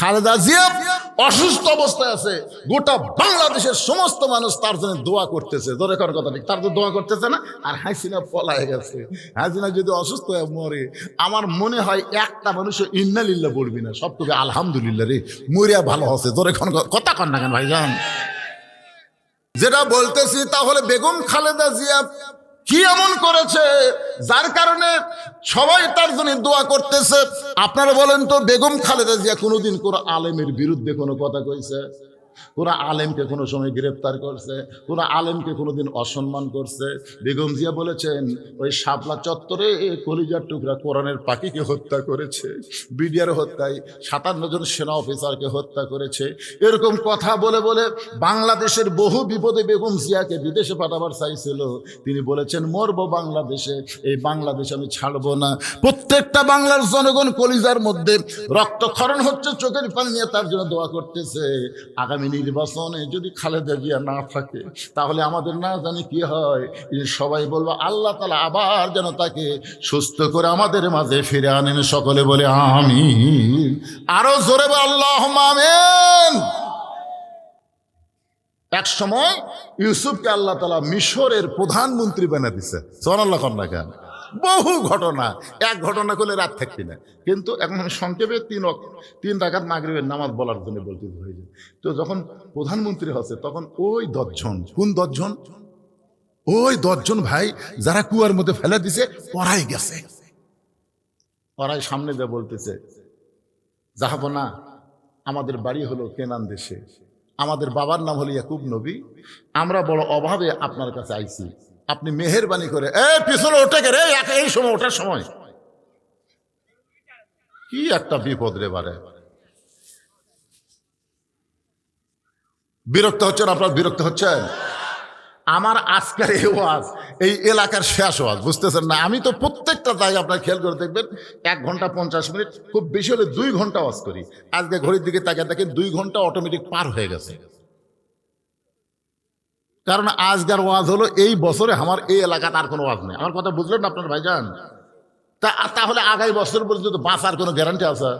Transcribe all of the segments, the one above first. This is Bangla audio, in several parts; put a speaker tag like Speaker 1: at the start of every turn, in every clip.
Speaker 1: খালেদা জিয়া অসুস্থ অবস্থায় আছে। গোটা বাংলাদেশের সমস্ত মানুষ তার জন্য দোয়া করতেছে। ধরে করার কথা ঠিক, তার তো দোয়া করতেছে না? আর হাসিনা পলায় গেছে। হাসিনা যদি অসুস্থ হয়ে মরে, আমার মনে হয় একটা মানুষ ইন্নালিল্লা বলবি না। সব তোকে আলহামদুলিল্লাহ রে, মরিয়া ভালো হচ্ছে ধরে কোন কথা কন না কেন ভাইজান? যেটা বলতেছি তাহলে বেগম খালেদা জিয়া কি এমন করেছে? যার কারণে সবাই তার জন্য দোয়া করতেছে। আপনারা বলেন তো, বেগম খালেদা জিয়া কোনোদিন কোনো আলেমের বিরুদ্ধে কোনো কথা কইছে? কোন আলেমকে কোনো সময় গ্রেপ্তার করছে, কোন আলেমকে কোনোদিন অসম্মান করছে। বেগম জিয়া বলেছেন, ওই শাপলা চত্বরে কলিজার টুকরা কোরআনের পাখিকে হত্যা করেছে, বিডিআর হত্যায় সাতান্ন জন সেনা অফিসারকে হত্যা করেছে। এরকম কথা বলে বলে বাংলাদেশের বহু বিপদে বেগম জিয়াকে বিদেশে পাঠাবার চাইছিল তিনি বলেছেন, মরবো বাংলাদেশে, এই বাংলাদেশ আমি ছাড়বো না। প্রত্যেকটা বাংলার জনগণ কলিজার মধ্যে রক্তক্ষরণ হচ্ছে, চোখের পানি নিয়ে তার জন্য দোয়া করতেছে। আগামী নির্বাচনে যদি খালেদা জিয়া না থাকে, তাহলে আমাদের না জানি কি হয়। সবাই বলব, আল্লাহ তালা আবার যেন তাকে সুস্থ করে আমাদের মাঝে ফিরে আনেন। সকলে বলে আমি আরও জোরে আল্লাহ আমেন। এক সময় ইউসুফকে আল্লাহ তালা মিশরের প্রধানমন্ত্রী বানা দিছে। সোনাল্লাহ কন্যা কেন? বহু ঘটনা। এক ঘটনা করলে রাত থাকবি না। কিন্তু এখন সংক্ষেপে তিন তিন রাখাত মাগরিবের নামাজ বলার জন্য বলতে হয়ে যায় তো যখন প্রধানমন্ত্রী হচ্ছে, তখন ওই দশজন, কোন দশজন? ওই দশজন ভাই যারা কুয়ার মধ্যে ফেলে দিছে, পড়াই গেছে। পড়াই সামনে যা বলতেছে, যাহাব না, আমাদের বাড়ি হলো কেনান দেশে। আমাদের বাবার নাম হলো ইয়াকুব নবী। আমরা বড় অভাবে আপনার কাছে আইছি। আপনি মেহেরবানি করে, এ, পিছনে ওঠে রে? এই সময় ওঠার সময়। কি একটা বিপদ রে বারে। বিরক্ত হচ্ছেন আপনার? বিরক্ত হচ্ছেন? আমার আজকের এই ওয়াজ, এই এলাকার শেষ ওয়াজ, বুঝতেছেন না? আমি তো প্রত্যেকটা জায়গায় আপনার খেয়াল করে দেখবেন, এক ঘণ্টা পঞ্চাশ মিনিট, খুব বেশি হলে দুই ঘণ্টা ওয়াজ করি। আজকে ঘড়ির দিকে তাকিয়ে দেখেন দুই ঘণ্টা অটোমেটিক পার হয়ে গেছে। কারণ আজকের ওয়াজ হলো, এই বছরে আমার এই এলাকাতে আর কোনো ওয়াজ নেই। আমার কথা বুঝলেন না আপনার ভাইজান? তা, তাহলে আগামী বছর পর্যন্ত বাঁচার কোনো গ্যারান্টি আছে?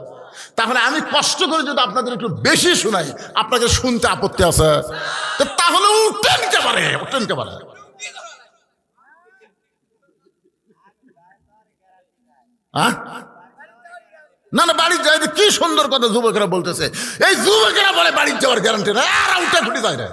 Speaker 1: তাহলে আমি কষ্ট করে যদি আপনাদের একটু বেশি শোনাই আপনাকে শুনতে আপত্তি আছে? তাহলে উঠেন কে পারে উঠেন কে পারে? না না, বাড়ির যায় কি সুন্দর কথা যুবকেরা বলতেছে। এই যুবকেরা বলে বাড়ির যাওয়ার গ্যারান্টি না আর উঠে ফুটে যায় না।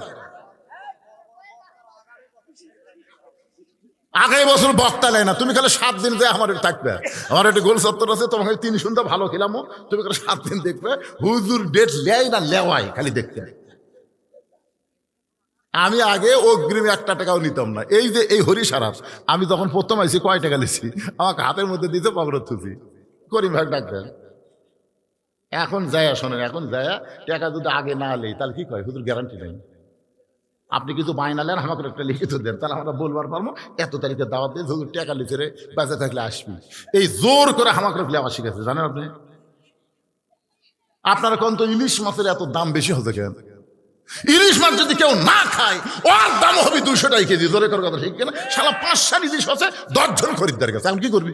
Speaker 1: আগামী বছর বক্তা নেয় না। তুমি খালি সাত দিন যে আমার থাকবে। আমার একটা গোল সত্তর আছে, তোমাকে তিন শুনতে ভালো খেলামো। তুমি খালি সাত দিন দেখবে, হুজুর ডেট লেয় না লেওয়াই খালি দেখতে। আমি আগে অগ্রিম একটা টাকাও নিতাম না। এই যে এই হরি সারাপ আমি যখন প্রথম আইসি কয় টাকা নিছি? আমাকে হাতের মধ্যে দিতে পাবরত থুছি। করিম ভাগ ডাকবেন। এখন যায় শোনেন, এখন যায়, টাকা যদি আগে না লেই তাহলে কি কয়? হুজুর গ্যারান্টি নেই। আপনি কিছু বায়না নেন, আমাকে একটা লিখিত দেন। তাহলে আমরা বলবার পারব, এত তারিখে দাওয়াত দিয়ে হুজুর টাকা লিখে রে, বেঁচে থাকলে আসবি। এই জোর করে আমাকে লেওয়া শিখেছে জানেন আপনি? আপনারা কোন তো ইলিশ মাছের এত দাম বেশি হতে কেন? ইলিশ মাছ যদি কেউ না খায়, ওর দাম হবে দুশো টাকা কেজি, জোরে করার কথা ঠিক কিনা? সালা পাঁচ সাত ইলিশ হচ্ছে দশজন খরিদ্দার কাছে এখন কি করবি?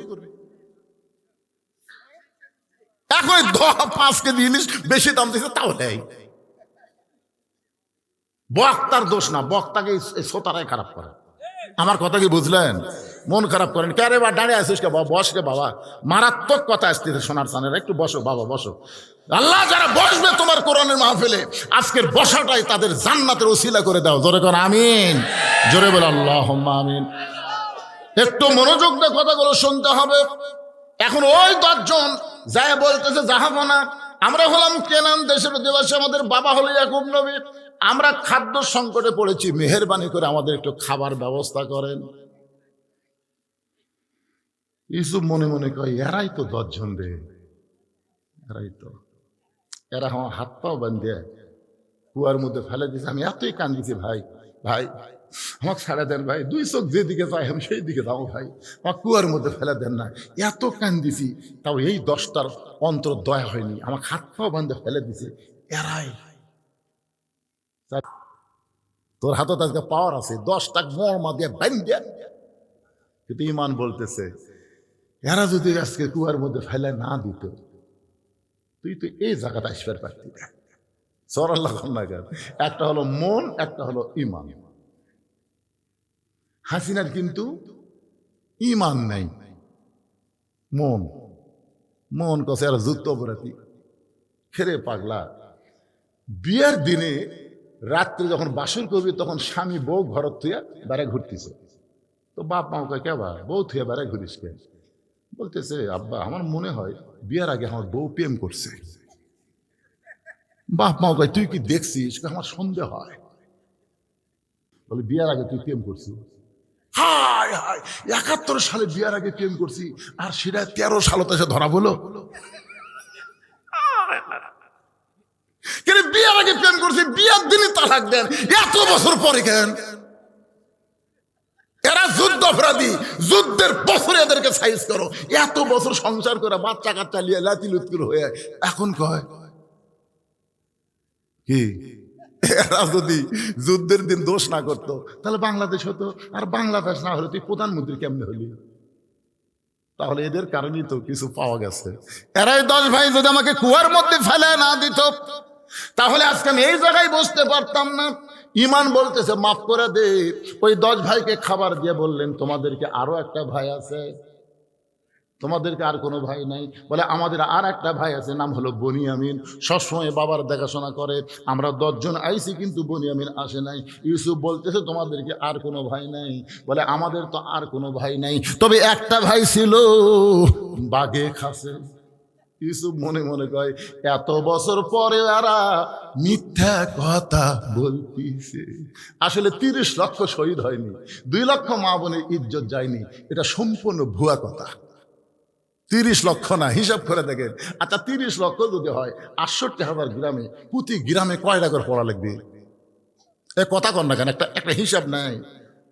Speaker 1: এখন পাঁচ কেজি ইলিশ বেশি দাম দিচ্ছে তাও নেই। বক্তার দোষ না, বক্তাকে শ্রোতারাই খারাপ করে। আমার কথা কি বুঝলেন? মন খারাপ করেন। কে রে বা দাঁড়িয়ে আসিস কে? বাবা বস রে বাবা। মারাত্মক কথা আসতেছে সোনার সানের। একটু বসো বাবা, বসো। আল্লাহ যারা বসবে তোমার কোরআনের মাহফিলে, আজকের বসাটাই তাদের জান্নাতের ওসিলা করে দাও। জোরে কর আমিন। জোরে বলে আল্লাহ আমিন। একটু মনোযোগ দিয়ে কথাগুলো শুনতে হবে। এখন ওই দশজন যায় বলতেছে জাহাবনা আমরা হলাম কেনান দেশের অধিবাসী, আমাদের বাবা হলো ইয়াকুব নবী। আমরা খাদ্য সংকটে পড়েছি, মেহরবানি করে আমাদের একটু খাবার ব্যবস্থা করেন। ইসুফ মনে মনে কয়, এরাই তো দশজন রে, এরাই তো। এরা আমার হাত পাও বান্ধে কুয়ার মধ্যে ফেলে দিয়েছে। আমি এতই কান্দিছি ভাই ভাই, আমাকে ছাড়া দেন ভাই, দুই চোখ যেদিকে চাই আমি সেই দিকে যাব ভাই। আমার কুয়ার মধ্যে ফেলে দেন না, এত কান্দিছি। তাও এই দশটার অন্তর দয়া হয়নি। আমাকে হাত পাও বান্ধে ফেলে দিছে এরাই তোর হাতত আজকে পাওয়ার আছে। দশটা মর্মা দিয়ে বান্ধে কিন্তু ইমান বলতেছে, এরা যদি আজকে কুয়ার মধ্যে ফেলে না দিত, তুই তো এই জায়গাটা আসবার পারতি না। সরাল্লাহ একটা হলো মন, একটা হলো ইমান। হাসিনার কিন্তু ইমান নাই। মন। মন কষে আর যুদ্ধ অপরাধী। খেরে পাগলা। বিয়ের দিনে রাত্রে যখন বাসর করবি, তখন স্বামী বউ ঘর থুয়া বেড়া ঘুরতেছে। তো বাপ মা ওকে কেবা বউ থুয়া বেড়া ঘুরিস কে বলতেছে, আব্বা, আমার মনে হয় বিয়ের আগে আমার বউ প্রেম করছে। বাপ মা ওকে তুই কি দেখছিস? আমার সন্দেহ হয়। বলে, বিয়ের আগে তুই প্রেম করছিস? হায় হায়, একাত্তর সালে বিয়ার আগে প্রেম করছি, আর সেটা তেরো সালত এসে ধরা বলো কেন বিয়ার আগে প্রেম করছি, বিয়ার দিনই তালাক দেন। এত বছর পরে কেন? এরা যুদ্ধ অপরাধী, যুদ্ধের বছরে এদেরকে সাইজ করো। এত বছর সংসার করে বাচ্চা কাচ্চা লিয়ে লাতি লুৎকুর হয়ে, এখন কয়? কি? এরা যদি যুদ্ধের দিন দোষ না করতো, তাহলে বাংলাদেশ হতো। আর বাংলাদেশ না হলে তুই প্রধানমন্ত্রী কেমনে হলি? তাহলে এদের কারণেই তো কিছু পাওয়া গেছে। এরাই দশ ভাই যদি আমাকে কুয়ার মধ্যে ফেলে না দিত তাহলে আজকে আমি এই জায়গায় বসতে পারতাম না। ইমান বলতেছে, মাফ করে দে। ওই দশ ভাইকে খাবার দিয়ে বললেন, তোমাদেরকে আরও একটা ভাই আছে। তোমাদেরকে আর কোনো ভাই নাই। বলে, আমাদের আর একটা ভাই আছে, নাম হলো বনিয়ামিন। সবসময় বাবার দেখাশোনা করে। আমরা দশজন আইছি, কিন্তু বনিয়ামিন আসে নাই। ইউসুফ বলতেছে, তোমাদেরকে আর কোনো ভাই নাই। বলে, আমাদের তো আর কোনো ভাই নাই। তবে একটা ভাই ছিল বাঘে খাসে ইউসুফ মনে মনে কয়, এত বছর পরে আরা মিথ্যা কথা বলতিছে। আসলে তিরিশ লক্ষ শহীদ হয়নি, দুই লক্ষ মা বোনের ইজ্জত যায়নি, এটা সম্পূর্ণ ভুয়া কথা। তিরিশ লক্ষ না, হিসাব করে দেখেন। আচ্ছা তিরিশ লক্ষ যদি হয়, আটষট্টি হাজার গ্রামে, প্রতি গ্রামে কয়টা করে পড়া লাগবে? এ কথা কর না কেন, একটা একটা হিসাব নাই।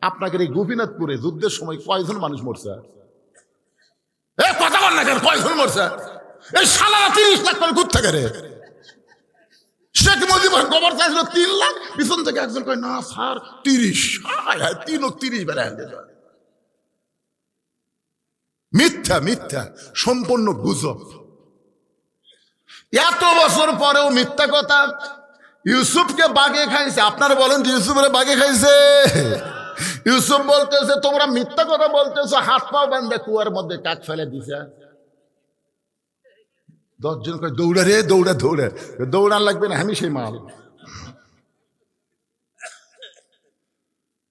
Speaker 1: আপনাকে এই গোপীনাথপুরে যুদ্ধের সময় কয়জন মানুষ মরছে? কথা কর না কেন, কয়জন মরছে? মিথ্যা মিথ্যা, সম্পূর্ণ গুজব। এত বছর পরেও মিথ্যা কথা। ইউসুফকে বাগে খাইছে। আপনারা বলেন ইউসুফের বাগে খাইছে। ইউসুফ বলতেছে, তোমরা মিথ্যা কথা বলতেছো হাত পা বান্ধে কুয়ার মধ্যে কাক ফেলে দিছে। দশজন করে দৌড়া রে, দৌড়া দৌড়া। দৌড়ান লাগবে না, আমি সেই মাল।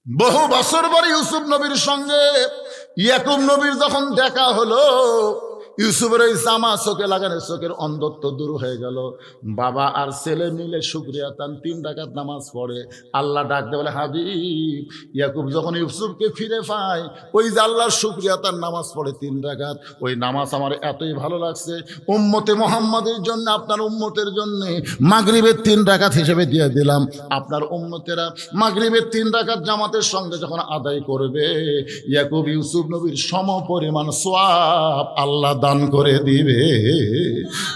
Speaker 1: বহু বছর পরে ইউসুফ নবীর সঙ্গে ইয়াকুব নবীর যখন দেখা হলো ইউসুফের ওই জামা চোখে লাগানো চোখের অন্ধত্ব দূর হয়ে গেল। বাবা আর ছেলে মিলে শুক্রিয়া তান, তিন ডাকাত নামাজ পড়ে। আল্লাহ ডাকতে বলে, হাবিব, ইয়াকুব যখন ইউসুফকে ফিরে পায়, ওই যে আল্লাহর শুক্রিয়া তার নামাজ পড়ে তিন ডাকাত ওই নামাজ আমার এতই ভালো লাগছে, উম্মতে মোহাম্মদের জন্য, আপনার উম্মতের জন্য মাগরিবের তিন ডাকাত হিসেবে দিয়ে দিলাম। আপনার উম্মতেরা মাগরিবের তিন ডাকাত জামাতের সঙ্গে যখন আদায় করবে, ইয়াকুব ইউসুফ নবীর সম পরিমাণ সোয়াব আল্লাহ দান করে দিবে।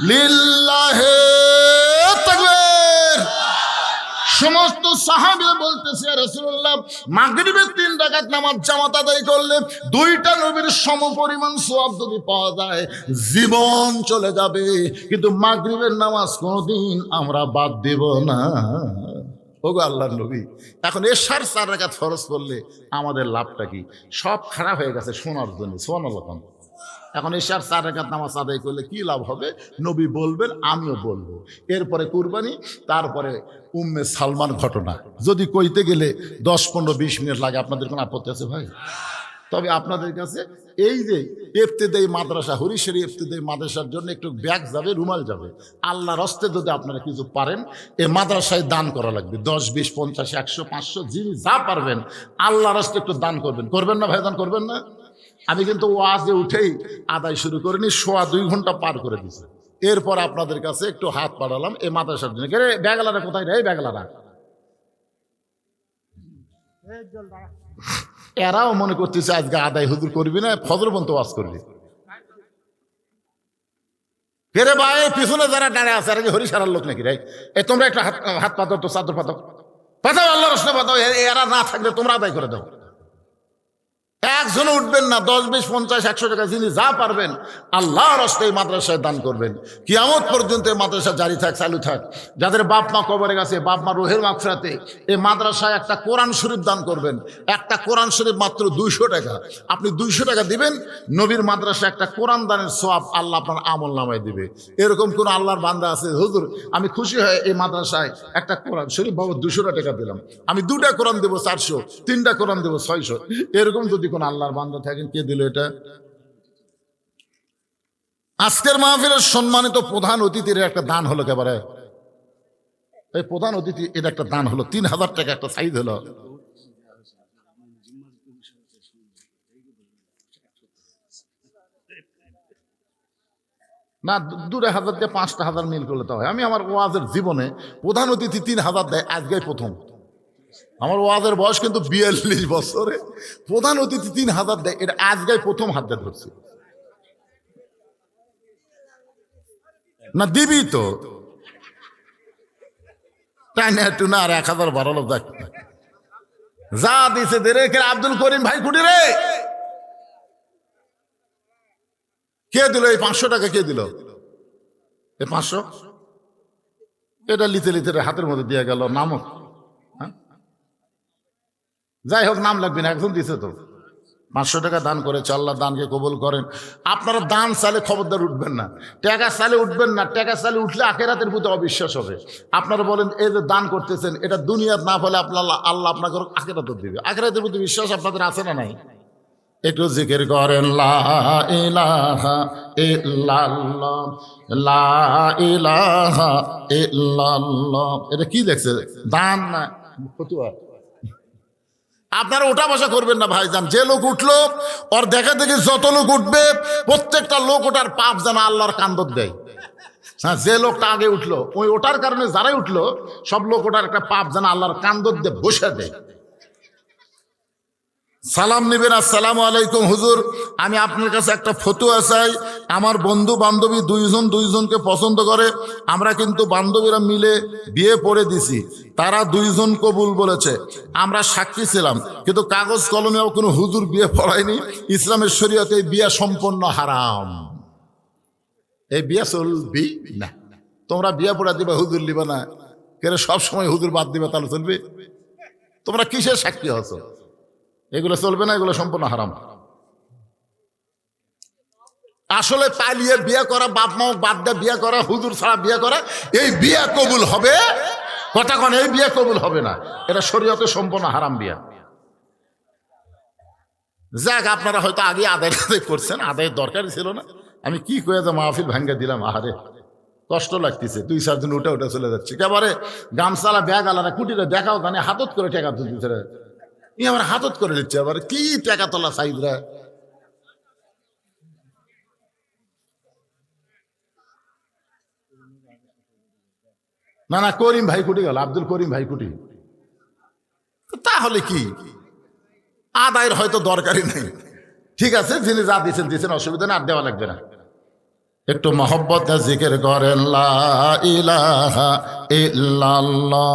Speaker 1: লিল্লাহে সমস্ত সাহাবি বলতেছে রসুল্লাহ মাগরিবের তিন ডাকাত নামাজ জামাত আদায় করলে দুইটা নবীর সম পরিমাণ সোয়াব যদি পাওয়া যায়, জীবন চলে যাবে। কিন্তু মাগরিবের নামাজ কোনোদিন আমরা বাদ দেব না। ওগো আল্লাহ নবী, এখন এসার চার রাখাত ফরজ করলে আমাদের লাভটা কি? সব খারাপ হয়ে গেছে শোনার জন্য শোনার রকম এখন এশার চার রেখাত নামাজ আদায় করলে কি লাভ হবে? নবী বলবেন, আমিও বলব। এরপরে কুরবানি, তারপরে উম্মে সালমান ঘটনা। যদি কইতে গেলে দশ, পনেরো, বিশ মিনিট লাগে, আপনাদের কোনো আপত্তি আছে ভাই? তবে আপনাদের কাছে এই যে এফতেদেই মাদ্রাসা হরিশেরি এফতেদেই মাদ্রাসার জন্য একটু ব্যাগ যাবে, রুমাল যাবে। আল্লাহর হস্তে যদি আপনারা কিছু পারেন এই মাদ্রাসায় দান করা লাগবে। দশ, বিশ, পঞ্চাশ, একশো, পাঁচশো, যিনি যা পারবেন, আল্লাহর হস্তে একটু দান করবেন। করবেন না ভাই, দান করবেন না? আমি কিন্তু ওয়াজে উঠেই আদায় শুরু করিনি, সোয়া দুই ঘণ্টা পার করে দিছে এরপর আপনাদের কাছে একটু হাত পাঠালাম এই মাদ্রাসার জন্য। ব্যাগলারা কোথায় রে? ব্যাগলারা। এরাও মনে করতেছে, আজকে আদায় হুজুর করবি না, ফজর পর্যন্ত ওয়াজ করবি। ফেরে ভাই, পিছনে যারা দাঁড়িয়ে আছে আর কি হরিসারার লোক নাকি রে? এ, তোমরা একটা হাত হাত পাতো তো চাদর পাতো পাতাও আল্লাহ রসনা পাতাও এরা না থাকলে তোমরা আদায় করে দাও। একজনে উঠবেন না, দশ, বিশ, পঞ্চাশ, একশো টাকা যিনি যা পারবেন, আল্লাহর হস্তে মাদ্রাসায় দান করবেন। কিয়ামত পর্যন্ত এই মাদ্রাসা জারি থাক, চালু থাক। যাদের বাপ মা কবরে গেছে, বাপ মা রোহের মাকফরাতে এই মাদ্রাসায় একটা কোরআন শরীফ দান করবেন। একটা কোরআন শরীফ মাত্র দুইশো টাকা। আপনি দুইশো টাকা দিবেন, নবীর মাদ্রাসা একটা কোরআন দানের সব আল্লাহ আপনার আমল নামায় দিবে। এরকম কোন আল্লাহর বান্দা আছে? হুজুর, আমি খুশি হয়ে এই মাদ্রাসায় একটা কোরআন শরীফ বাবু দুশো টাকা দিলাম। আমি দুটা কোরআন দেবো চারশো, তিনটা কোরআন দেবো ছয়শো। এরকম যদি কোন আল্লাহর বান্দা থাকেন, কে দিল এটা? আজকের মাহফিলের সম্মানিত প্রধান অতিথির একটা দান হলো একেবারে এই প্রধান অতিথি, এটা একটা দান হলো, তিন হাজার টাকা একটা সাইজ হলো। না দুটা হাজার দিয়ে পাঁচটা হাজার মিল করলে তো হয়। আমি আমার ওয়াজের জীবনে প্রধান অতিথি তিন হাজার দেয় আজকে প্রথম। আমার ওয়াজের বয়স কিন্তু বিয়াল্লিশ বছরে। প্রধান অতিথি তিন হাজার দেয় এটা আজকে প্রথম হাত দিয়ে ধরছি। না, দিবি তো। আর এক হাজার বাড়ালো দেখ। যা দিছে দে আব্দুল করিম ভাই কুটি রে? কে দিল? এই পাঁচশো টাকা কে দিল? এই পাঁচশো? এটা লিতে লিতে হাতের মধ্যে দিয়ে গেল, নামক? যাই হোক নাম লাগবে না একজন দিছে তো। পাঁচশো টাকা দান করেছে, আল্লাহ দানকে কবুল করেন। আপনারা দান চালে খবরদার উঠবেন না। টাকা চালে উঠবেন না, টাকা চালে উঠলে আখেরাতের প্রতি অবিশ্বাস হবে। আপনারা বলেন, এই যে দান করতেছেন, এটা দুনিয়ার না ফলে আপনার আল্লাহ আপনাকে আখেরাত দিবে। আখেরাতের প্রতি বিশ্বাস আপনাদের আছে না নাই? একটু জিকির করেন এটা কি দেখছে দান না, ফতুয়া। আপনারা ওটা বসা করবেন না, ভাইজান। যে লোক উঠল, ওর দেখা দেখি যত লোক উঠবে, প্রত্যেকটা লোক ওটার পাপ যেন আল্লাহর কান্দত দেয়। হ্যাঁ যে লোকটা আগে উঠল, ওই ওটার কারণে যারাই উঠল, সব লোক ওটার একটা পাপ যেন আল্লাহর কান্দত দিয়ে বসে দেয়। সালাম নিবেন, আসসালামু আলাইকুম, হুজুর। আমি আপনার কাছে একটা ফতুয়া চাই। আমার বন্ধু বান্ধবী দুইজন দুইজনকে পছন্দ করে। আমরা কিন্তু বান্ধবীরা মিলে বিয়ে পড়ে দিছি। তারা দুইজন কবুল বলেছে। আমরা সাক্ষী ছিলাম। কিন্তু কাগজ কলমেও কোনো হুজুর বিয়ে পড়ায়নি। ইসলামের শরীয়তে বিয়ে সম্পন্ন হারাম। এই বিয়ে চলবি না। তোমরা বিয়ে পড়া দিবা, হুজুর লিবা না। কেন সবসময় হুজুর বাদ দিবা, তাহলে চলবে? তোমরা কিসের সাক্ষী হছো? এগুলো চলবে না, এগুলো সম্পূর্ণ হারাম। আসলে পালিয়ে বিয়ে করা, বাপ মা বাদ দিয়ে বিয়ে করা, হুজুর ছাড়া বিয়ে করা, এই বিয়ে কবুল হবে? কতক্ষণ এই বিয়ে কবুল হবে না। এটা শরীয়তে সম্পূর্ণ হারাম বিয়া। যাক, আপনারা হয়তো আগে আদায় আদায় করছেন, আদায়ের দরকারই ছিল না। আমি কি করে যে মাহফিল ভাঙ্গা দিলাম, আহারে, কষ্ট লাগতেছে। দুই চার দিন উঠে উঠে চলে যাচ্ছে। একেবারে গামছালা, ব্যাগ আলাদা, কুটিরে দেখাও জানে হাতত করে টেকা তুলতেছে আমার হাতত করে দিচ্ছে, আবার কি টাকা তোলা সাইদরা না না, করিম ভাই কুটি গেল, আব্দুল করিম ভাই কুটি তাহলে কি? আদায়ের হয়তো দরকারই নেই। ঠিক আছে, যিনি যা দিয়েছেন দিয়েছেন, অসুবিধা না আর দেওয়া লাগবে না। একটু মহব্বত, জিকির করেন, লা ইলাহা ইল্লাল্লাহ।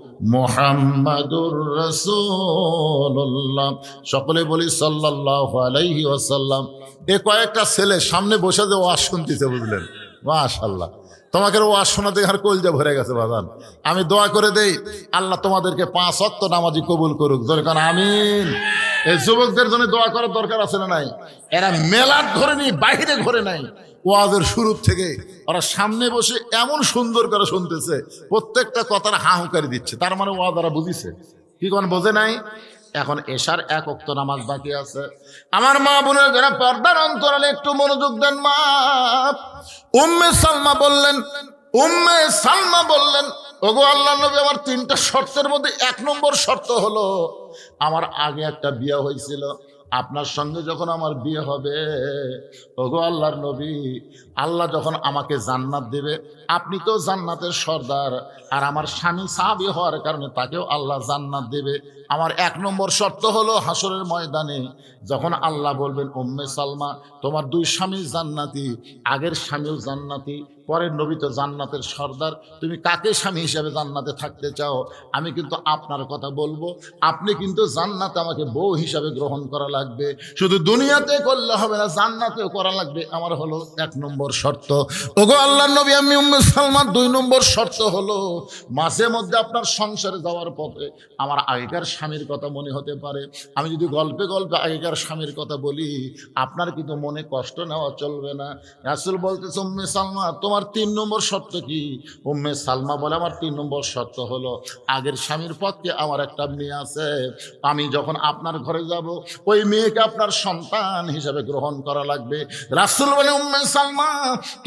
Speaker 1: মোহাম্মদুর রসুল্লাহ সকলে বলি সাল্লাহ আলাইহি ওয়াসাল্লাম। এ কয়েকটা ছেলে সামনে বসে যে ওয়াজ বুঝলেন? মাশাল্লাহ তোমাকে ওয়াজ শোনাতে আর কলজা ভরে গেছে বাদান আমি দোয়া করে দেই, আল্লাহ তোমাদেরকে পাঁচ অক্ত নামাজি কবুল করুক। দরকার আমিন। এই যুবকদের জন্য দোয়া করার দরকার আছে না নাই? এরা মেলার ধরে নি বাইরে ঘরে নাই। ওয়াজের শুরু থেকে ওরা সামনে বসে এমন সুন্দর করে শুনতেছে, প্রত্যেকটা কথার হাহুকারি দিচ্ছে। তার মানে ওয়াজ ওরা বুঝিছে। কি কোন, বোঝে নাই? এখন এশার এক অক্ত নামাজ বাকি আছে। আমার মা বোনের যারা পর্দার অন্তরালে একটু মনোযোগ দেন মা। উম্মে সালমা বললেন, উম্মে সালমা বললেন, ওগো আল্লাহ নবী, আমার তিনটা শর্তের মধ্যে এক নম্বর শর্ত হলো, আমার আগে একটা বিয়ে হয়েছিল, আপনার সঙ্গে যখন আমার বিয়ে হবে, ওগো আল্লাহর নবী, আল্লাহ যখন আমাকে জান্নাত দেবে, আপনি তো জান্নাতের সর্দার, আর আমার স্বামী সাহাবি হওয়ার কারণে তাকেও আল্লাহ জান্নাত দেবে আমার এক নম্বর শর্ত হলো হাসরের ময়দানে যখন আল্লাহ বলবেন, উম্মে সালমা, তোমার দুই স্বামী জান্নাতি, আগের স্বামীও জান্নাতি, পরের নবী তো জান্নাতের সর্দার, তুমি কাকে স্বামী হিসাবে জান্নাতে থাকতে চাও? আমি কিন্তু আপনার কথা বলব, আপনি কিন্তু জান্নাতে আমাকে বউ হিসাবে গ্রহণ করা লাগবে, শুধু দুনিয়াতে করলে হবে না, জান্নাতেও করা লাগবে, আমার হলো এক নম্বর শর্ত। ওগো আল্লাহ নবী, আমি উম্মে সালমার দুই নম্বর শর্ত হলো, মাঝে মধ্যে আপনার সংসারে যাওয়ার পথে আমার আগেকার স্বামীর কথা মনে হতে পারে। আমি যদি গল্পে গল্পে আগেকার স্বামীর কথা বলি, আপনার কিন্তু মনে কষ্ট নেওয়া চলবে না? রাসুল বলতেছে, উম্মে সালমা, তোমার তিন নম্বর শর্ত কি? উম্মে সালমা বলে, আমার তিন নম্বর শর্ত হলো, আগের স্বামীর পথকে আমার একটা মেয়ে আছে। আমি যখন আপনার ঘরে যাব, ওই মেয়েকে আপনার সন্তান হিসাবে গ্রহণ করা লাগবে। রাসুল বলে, উম্মে সালমা,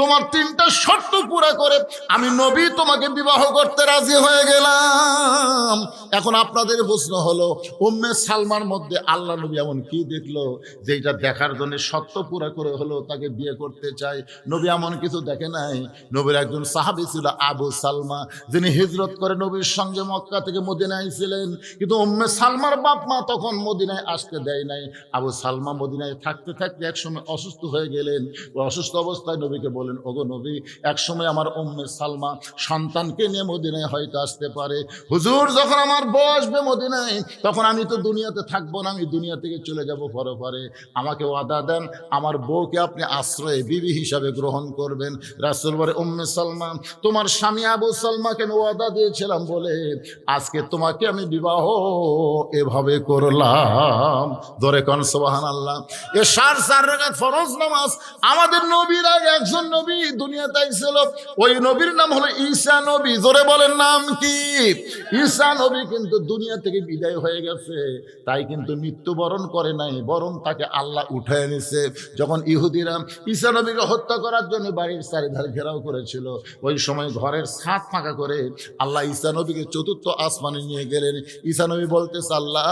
Speaker 1: তোমার তিনটা শর্ত পুরা করে আমি নবী তোমাকে বিবাহ করতে রাজি হয়ে গেলাম। এখন আপনাদের প্রশ্ন হলো, উম্মে সালমার মধ্যে আল্লাহ নবী এমন কি দেখল? যেটা দেখার জন্য সত্য পুরা করে হলো, তাকে বিয়ে করতে চায়। নবী এমন কিছু দেখে নাই। নবীর একজন সাহাবি ছিল আবু সালমা, যিনি হিজরত করে নবীর সঙ্গে মক্কা থেকে মদিনায় ছিলেন। কিন্তু উম্মে সালমার বাপ মা তখন মদিনায় আসতে দেয় নাই। আবু সালমা মদিনায় থাকতে থাকতে একসময় অসুস্থ হয়ে গেলেন। ওই অসুস্থ অবস্থায় নবীকে বলেন, ওগো নবী, একসময় আমার উম্মে সালমা সন্তানকে নিয়ে মদিনায় হয়তো আসতে পারে। হুজুর, যখন আমার বউ আসবে মদিনায় তখন আমি তো দুনিয়াতে থাকব না, আমি দুনিয়া থেকে চলে যাব পরে পরে আমাকে ওয়াদা দেন, আমার বউকে আপনি আশ্রয়ে বিবি হিসাবে গ্রহণ করবেন। রাসুল বলে উম্মে সালমান, তোমার স্বামী আবু সালমাকে আমি ওয়াদা দিয়েছিলাম বলে, আজকে তোমাকে আমি বিবাহ এভাবে করলাম। ধরে কন সোবাহান আল্লাহ এ সার চার রাগাত ফরজ নামাজ, আমাদের নবীর আগে একজন নবী দুনিয়াতে আইছিল, ওই নবীর নাম হলো ঈসা নবী। জোরে বলেন নাম কি? ঈসা নবী কিন্তু দুনিয়া থেকে বিদায় হয়ে গেছে। তাই কিন্তু মৃত্যুবরণ করে নাই বরং তাকে আল্লাহ উঠায় নিছে। যখন ইহুদিরা ঈসা নবীকে হত্যা করার জন্য বাড়ির চারিধার ঘেরাও করেছিল ওই সময় ঘরের ছাদ ফাঁকা করে আল্লাহ ঈসা নবীকে চতুর্থ আসমানে নিয়ে গেলেন। ঈসা নবী বলতেছে আল্লাহ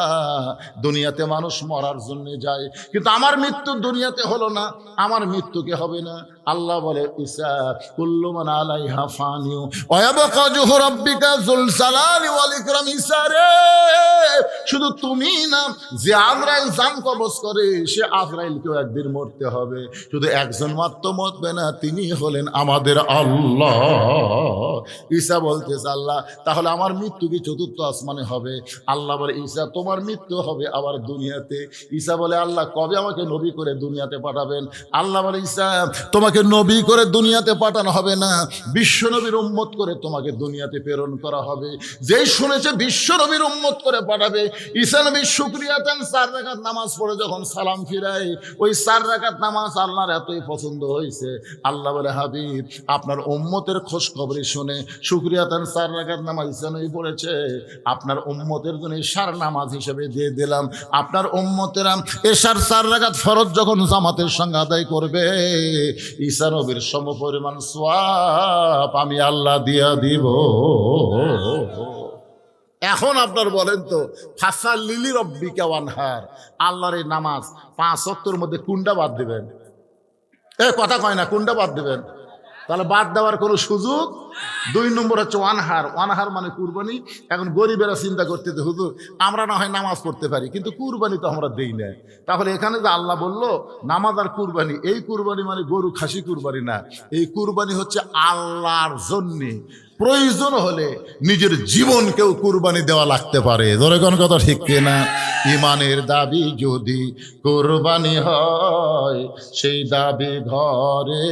Speaker 1: দুনিয়াতে মানুষ মরার জন্য যায় কিন্তু আমার মৃত্যু দুনিয়াতে হলো না আমার মৃত্যুকে হবে না। আল্লাহ বলে ঈসা কুল্লু মান আলাইহা ফানিউ ওয়া ইয়াবকা জুহু রাব্বিকা ওয়াল ইকরাম ঈসা রে। শুধু তুমি না, যে আজরাইল জান কবজ করে, সে আজরাইলকেও একদিন মরতে হবে। শুধু একজন মাত্র মরবে না, তিনি হলেন আমাদের আল্লাহ। ঈসা বলতেছে আল্লাহ, তাহলে আমার মৃত্যু কি চতুর্থ আসমানে হবে? আল্লাহ বলে, ঈসা, তোমার মৃত্যু হবে আবার দুনিয়াতে। ঈসা বলে, আল্লাহ, কবে আমাকে নবী করে দুনিয়াতে পাঠাবেন? আল্লাহ বলে, ঈসা, তোমাকে নবী করে দুনিয়াতে পাঠানো হবে না। বিশ্ব নবীর উম্মত করে তোমাকে দুনিয়াতে প্রেরণ করা হবে। যেই শুনেছে, বিশ্ব নবীর উম্মত করে পাঠাবে। ঈসা নবীর শুক্রিয়া দেন, চার রাকাত নামাজ পড়ে যখন সালাম ফিরায়, ওই চার রাকাত নামাজ আল্লাহর এতই পছন্দ হয়েছে। আল্লাহ বলে, হাবিব, আপনার উম্মতের খোঁজ খবরই শুনে শুক্রিয়া দেন, চার রাকাত নামাজ ঈসা নবী পড়েছে। আপনার উম্মতের জন্য এশার নামাজ হিসেবে দিয়ে দিলাম। আপনার উম্মতেরা এশার চার রাকাত ফরজ যখন জামাতের সঙ্গে আদায় করবে, ঈসা নবীর সম পরিমাণ সোয়াব আমি আল্লাহ দিয়া দিব। এখন আপনার বলেন তো ফাসা লিলি রব্বিকা ওয়ানহার, আল্লাহর এই নামাজ পাঁচ সত্তর মধ্যে কুন্ডা বাদ দেবেন। এ, কথা কয় না কুন্ডা বাদ দেবেন। তাহলে বাদ দেওয়ার কোনো সুযোগ দুই নম্বর হচ্ছে ওয়ানহার। ওয়ানহার মানে কুরবানি। এখন গরিবেরা চিন্তা করতে হুজুর, আমরা না হয় নামাজ পড়তে পারি, কিন্তু কুরবানি তো আমরা দেই না। তাহলে এখানে যে আল্লাহ বলল, নামাজ আর কুরবানি, এই কুরবানি মানে গরু খাসি কুরবানি না। এই কুরবানি হচ্ছে আল্লাহর জন্যে। প্রয়োজন হলে নিজের জীবনকেও কুরবানি দেওয়া লাগতে পারে। ধরে কোন কথা ঠিক না? ইমানের দাবি যদি কুরবানি হয়, সেই দাবি ঘরে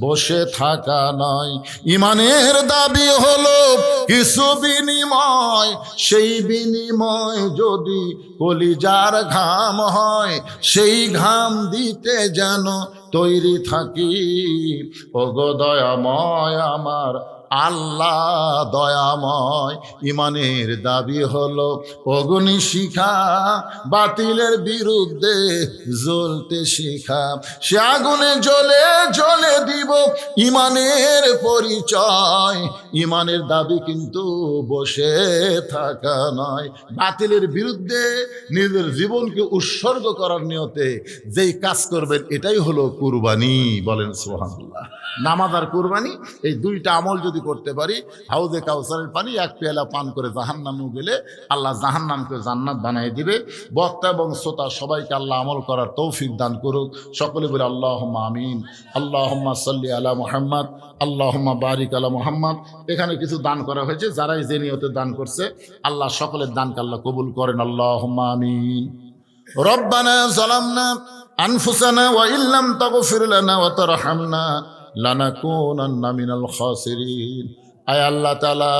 Speaker 1: বসে থাকা নয়। ইমানের দাবি হলো কিছু বিনিময়, সেই বিনিময় যদি কলিজার ঘাম হয়, সেই ঘাম দিতে যেন তৈরি থাকি। ওগো দয়াময় আমার আল্লাহ দয়াময়, ইমানের দাবি হলো, অগ্নি শিখা, বাতিলের বিরুদ্ধে জ্বলতে শিখা। সে আগুনে জ্বলে জ্বলে দিব ইমানের পরিচয়। ইমানের দাবি কিন্তু বসে থাকা নয়। বাতিলের বিরুদ্ধে নিজের জীবনকে উৎসর্গ করার নিয়তে যেই কাজ করবেন, এটাই হলো কুরবানি, বলেন সোহানুল্লাহ নামাজ আর কুরবানি, এই দুইটা আমল যদি করতে পারি হাউজে কাউসারের পানি এক পেয়ালা পান করে জাহান নামে গেলে আল্লাহ জাহান নামকে জান্নাত বানিয়ে দিবে বক্তা এবং শ্রোতা সবাইকে আল্লাহ আমল করার তৌফিক দান করুক সকলে বলে আল্লাহ আমিন আল্লাহ সাল্লি আলা মোহাম্মদ আল্লাহ বারিক আলা মোহাম্মদ এখানে কিছু দান করা হয়েছে যারাই যে নিয়তে দান করছে আল্লাহ সকলের দানকে আল্লাহ কবুল করেন আল্লাহ আমিন ربنا ظلمنا أنفسنا وإن لم تغفر لنا وترحمنا লানাকুন মিনাল খাসিরিন। আয় আল্লাহ তালা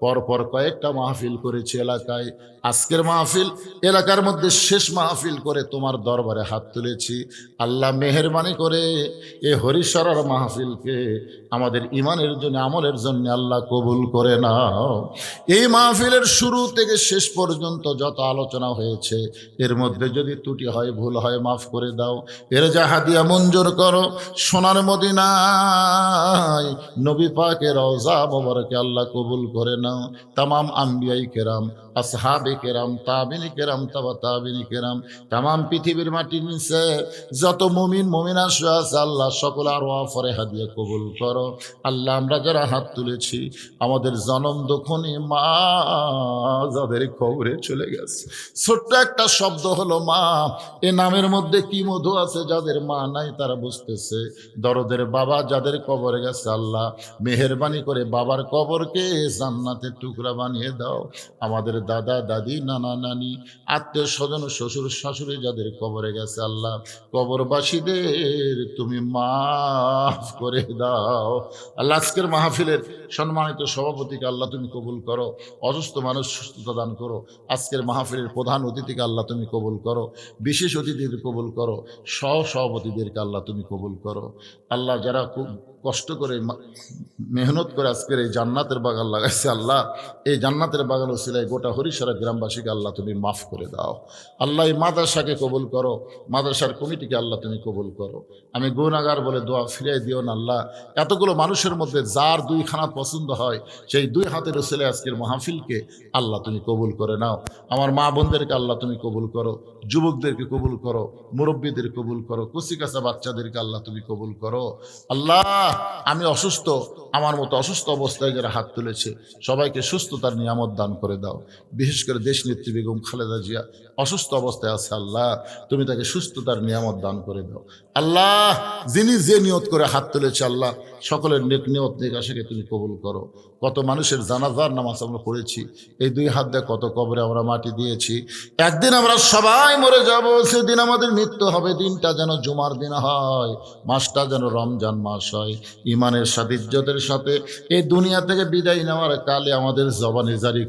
Speaker 1: পরপর কয়েকটা মাহফিল করেছি এলাকায়। আজকের মাহফিল এলাকার মধ্যে শেষ মাহফিল করে তোমার দরবারে হাত তুলেছি। আল্লাহ মেহরবানি করে এ হরিশ্বরার মাহফিলকে আমাদের ইমানের জন্য, আমলের জন্য আল্লাহ কবুল করে নাও। এই মাহফিলের শুরু থেকে শেষ পর্যন্ত যত আলোচনা হয়েছে, এর মধ্যে যদি ত্রুটি হয়, ভুল হয়, মাফ করে দাও। এর জাহাদিয়া মঞ্জুর করো। সোনার মদিনায় নবী পাকের রওজা মোবারকে আল্লাহ কবুল করে নাও তামাম আম্বিয়াই কেরাম, আসহাবে কেরাম তাবিনী কেরাম, তাবা তাবিনী কেরাম, তামাম পৃথিবীর মাটির নিচে যত মুমিন, মুমিনা আছে আল্লাহ, সকল আর ফরে হাদিয়া কবুল করো। আল্লাহ, আমরা যারা হাত তুলেছি, আমাদের জনম দক্ষণে মা যাদের খবরে চলে গেছে। ছোট্ট একটা শব্দ হলো মা, এ নামের মধ্যে কি মধু আছে যাদের মা নাই তারা বুঝতেছে। দরদের বাবা যাদের কবরে গেছে আল্লাহ, মেহরবানি করে বাবার কবরকে জান্নাতের টুকরা বানিয়ে দাও। আমাদের দাদা, দাদি, নানা, নানি, আত্মীয় স্বজন, শ্বশুর, শাশুড়ি যাদের কবরে গেছে আল্লাহ, কবরবাসীদের তুমি মাফ করে দাও। আল্লাহ, আজকের মাহফিলের সম্মানিত সভাপতিকে আল্লাহ তুমি কবুল করো। অসুস্থ মানুষ সুস্থতা দান করো। আজকের মাহফিলের প্রধান অতিথিকে আল্লাহ তুমি কবুল করো। বিশেষ অতিথিদের কবুল করো। সহ সভাপতিদেরকে আল্লাহ তুমি কবুল করো। আল্লাহ, যারা খুব কষ্ট করে মেহনত করে আজকের এই জান্নাতের বাগান লাগাইছে আল্লাহ। এই জান্নাতের বাগান ওসিলায় গোটা হরিশারা গ্রামবাসীকে আল্লাহ তুমি মাফ করে দাও। আল্লাহ এই মাদ্রাসাকে কবুল করো, মাদ্রাসার কমিটিকে আল্লাহ তুমি কবুল করো। আমি গুণাগার বলে দোয়া ফিরিয়ে দিও না আল্লাহ। এতগুলো মানুষের মধ্যে যার দুই খানা পছন্দ হয়, সেই দুই হাতের ওসিলে আজকের মাহফিলকে আল্লাহ তুমি কবুল করে নাও। আমার মা বোনদেরকে আল্লাহ তুমি কবুল করো, যুবকদেরকে কবুল করো, মুরব্বীদের কবুল করো কুচিকাচা বাচ্চাদেরকে আল্লাহ তুমি কবুল করো। আল্লাহ আমি অসুস্থ, আমার মতো অসুস্থ অবস্থায় যারা হাত তুলেছে, সবাইকে সুস্থতার নিয়ামত দান করে দাও। বিশেষ করে দেশ নেত্রী বেগম খালেদা জিয়া, অসুস্থ অবস্থায় আছে আল্লাহ, তুমি তাকে সুস্থতার নিয়ামত দান করে দাও। আল্লাহ, যিনি যে নিয়ত করে হাত তুলেছে আল্লাহ, সকলের নেক নিয়ত নেক আশাকে তুমি কবুল করো। কত মানুষের জানাজার নামাজ আমরা পড়েছি, এই দুই হাত দিয়ে কত কবরে আমরা মাটি দিয়েছি। একদিন আমরা সবাই মরে যাব, সেদিন আমাদের মৃত্যু হবে, দিনটা যেন জুমার দিন হয়, মাসটা যেন রমজান মাস হয়। ইমানের ইজ্জতের সাথে এই দুনিয়া থেকে বিদায় নেওয়ার কালে আমাদের জবানে জারি